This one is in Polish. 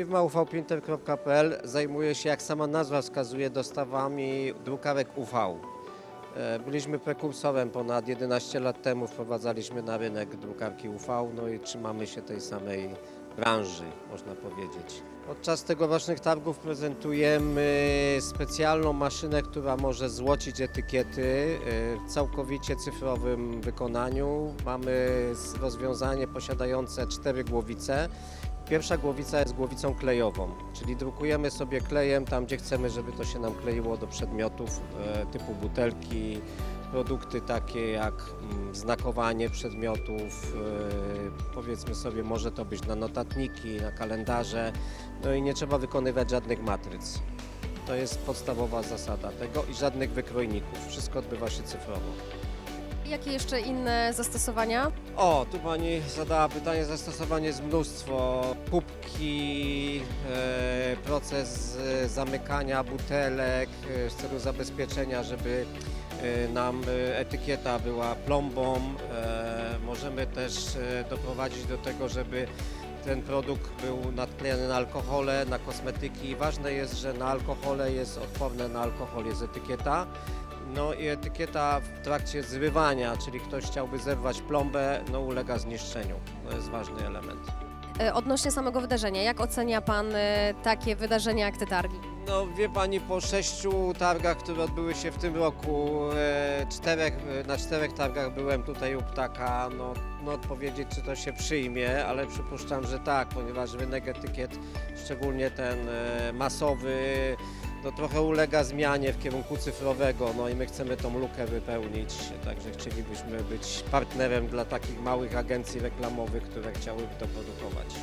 Firma uvprinter.pl zajmuje się, jak sama nazwa wskazuje, dostawami drukarek UV. E, Byliśmy prekursorem ponad 11 lat temu, wprowadzaliśmy na rynek drukarki UV, no i trzymamy się tej samej branży, można powiedzieć. Podczas tegorocznych targów prezentujemy specjalną maszynę, która może złocić etykiety e, w całkowicie cyfrowym wykonaniu. Mamy rozwiązanie posiadające cztery głowice. Pierwsza głowica jest głowicą klejową, czyli drukujemy sobie klejem tam, gdzie chcemy, żeby to się nam kleiło do przedmiotów e, typu butelki, produkty takie jak mm, znakowanie przedmiotów, e, powiedzmy sobie, może to być na notatniki, na kalendarze, no i nie trzeba wykonywać żadnych matryc. To jest podstawowa zasada tego i żadnych wykrojników. Wszystko odbywa się cyfrowo. Jakie jeszcze inne zastosowania? O, tu pani zadała pytanie, zastosowanie jest mnóstwo. Kubki, e, proces e, zamykania butelek e, w celu zabezpieczenia, żeby nam etykieta była plombą. Możemy też doprowadzić do tego, żeby ten produkt był nadklejony na alkohole, na kosmetyki. Ważne jest, że na alkohole jest odporne na alkohol, jest etykieta. No i etykieta w trakcie zrywania, czyli ktoś chciałby zerwać plombę, no ulega zniszczeniu. To jest ważny element. E, Odnośnie samego wydarzenia, jak ocenia Pan e, takie wydarzenia jak te targi? No wie Pani, po sześciu targach, które odbyły się w tym roku, e, czterech, e, na czterech targach byłem tutaj u Ptaka, no, no odpowiedzieć czy to się przyjmie, ale przypuszczam, że tak, ponieważ rynek etykiet, szczególnie ten e, masowy, no trochę ulega zmianie w kierunku cyfrowego, no i my chcemy tą lukę wypełnić, także chcielibyśmy być partnerem dla takich małych agencji reklamowych, które chciałyby to produkować.